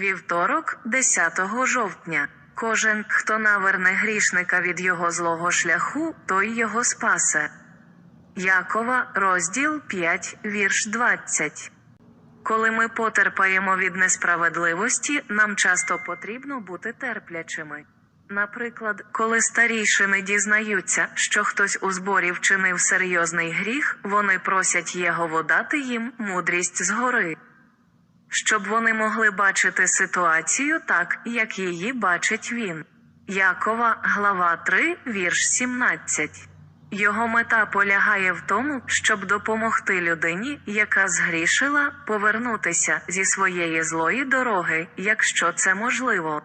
Вівторок, 10 жовтня. Кожен, хто наверне грішника від його злого шляху, той його спасе. Якова, розділ 5, вірш 20. Коли ми потерпаємо від несправедливості, нам часто потрібно бути терплячими. Наприклад, коли старійшини дізнаються, що хтось у зборі вчинив серйозний гріх, вони просять Єгову дати їм мудрість згори, щоб вони могли бачити ситуацію так, як її бачить він. Якова, глава 3, вірш 17. Його мета полягає в тому, щоб допомогти людині, яка згрішила, повернутися зі своєї злої дороги, якщо це можливо.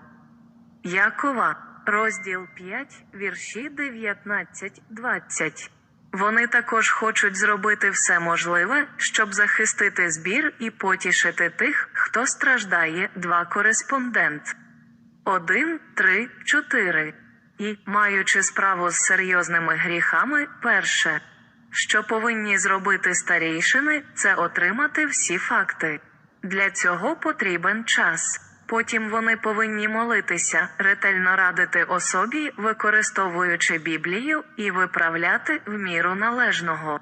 Якова, розділ 5, вірші 19-20. Вони також хочуть зробити все можливе, щоб захистити збір і потішити тих, хто страждає. Два кореспондент. 1, 3, 4. І, маючи справу з серйозними гріхами, перше, що повинні зробити старійшини, це отримати всі факти. Для цього потрібен час. Потім вони повинні молитися, ретельно радити особі, використовуючи Біблію, і виправляти в міру належного.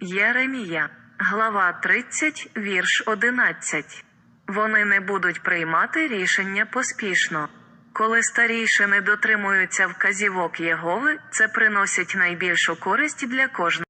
Єремія, глава 30, вірш 11. Вони не будуть приймати рішення поспішно. Коли старійшини дотримуються вказівок Єгови, це приносить найбільшу користь для кожного.